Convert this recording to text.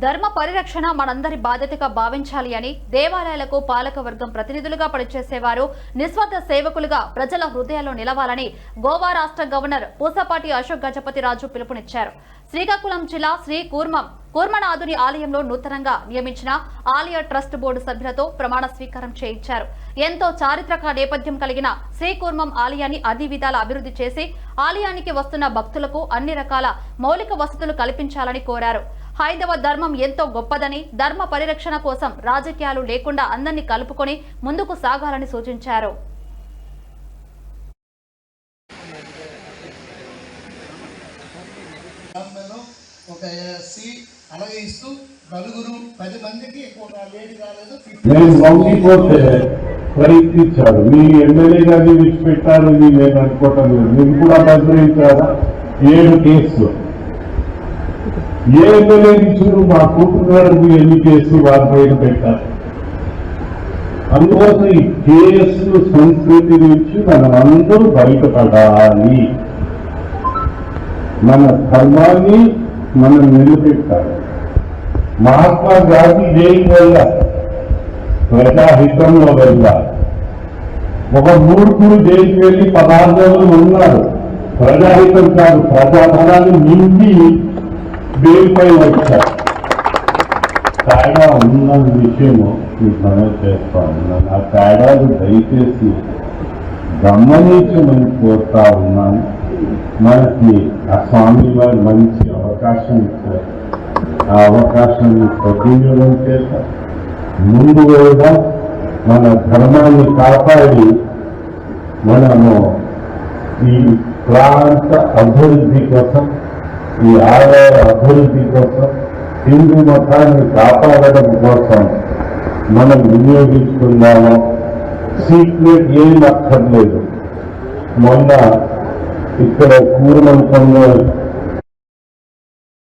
ధర్మ పరిరక్షణ మనందరి బాధ్యతగా భావించాలి అని దేవాలయాలకు పాలకవర్గం ప్రతినిధులుగా పనిచేసేవారు నిస్వార్థ సేవకులుగా ప్రజల హృదయాల్లో నిలవాలని గోవా రాష్ట్ర గవర్నర్ పూసపాటి అశోక్ గజపతి రాజు పిలుపునిచ్చారు. శ్రీకాకుళం జిల్లా శ్రీ కూర్మం కూర్మనాథుని ఆలయంలో నూతనంగా నియమించిన ఆలయ ట్రస్ట్ బోర్డు సభ్యులతో ప్రమాణ స్వీకారం చేయించారు. ఎంతో చారిత్రక నేపథ్యం కలిగిన శ్రీకూర్మం ఆలయాన్ని అన్ని విధాల అభివృద్ధి చేసి ఆలయానికి వస్తున్న భక్తులకు అన్ని రకాల మౌలిక వసతులు కల్పించాలని కోరారు. హైందవ ధర్మం ఎంతో గొప్పదని ధర్మ పరిరక్షణ కోసం రాజకీయాలు లేకుండా అందరినీ కలుపుకొని ముందుకు సాగాలని సూచించారు. గ్రామంలో ఒక సి అలాగే ఇస్తూ నలుగురు పది మందికి ఒక లేడీ రాలేదు నేను లొంగిపోతే ప్రయత్నించారు. మీ ఎమ్మెల్యే గారిని విడిచిపెట్టారు ఇది నేను అనుకోవటం లేదు. మీరు కూడా పరిగణించారా ఏడు కేసులు. ఏ ఎమ్మెల్యేని చూడు మా కూతురు ఎన్ని కేసులు వారి పైన పెట్టారు. అందుకోసం ఈ కేసు సంస్కృతి నుంచి మనం అందరూ బయటపడాలి. మన ధర్మాన్ని మనం నిలబెట్టాలి. మహాత్మా గాంధీ జైలు వల్ల? ప్రజాహితంలో వెళ్ళాలి. ఒక మూర్ఖుడు దేనికి వెళ్ళి పదహారు ఉన్నారు ప్రజాహితం కాదు ప్రజాధనాన్ని నింపి దేనిపై వచ్చారు తేడా ఉన్న విషయము మీకు మనం చేస్తాను ఆ తేడాలు దయచేసి గమనించమని కోరుతా ఉన్నాను. మనకి ఆ స్వామి వారు మంచి అవకాశం ఇచ్చారు. ఆ అవకాశాన్ని సద్వినియోగం చేశారు. ముందు కూడా మన ధర్మాన్ని కాపాడి మనము ఈ ప్రాంత అభివృద్ధి కోసం ఈ ఆదాయ అభివృద్ధి కోసం హిందూ మతాన్ని కాపాడడం కోసం మనం వినియోగించుకుందాము సీక్రెట్ ఏం అక్కర్లేదు మొన్న ఇక్కడ కూర్మంతంలో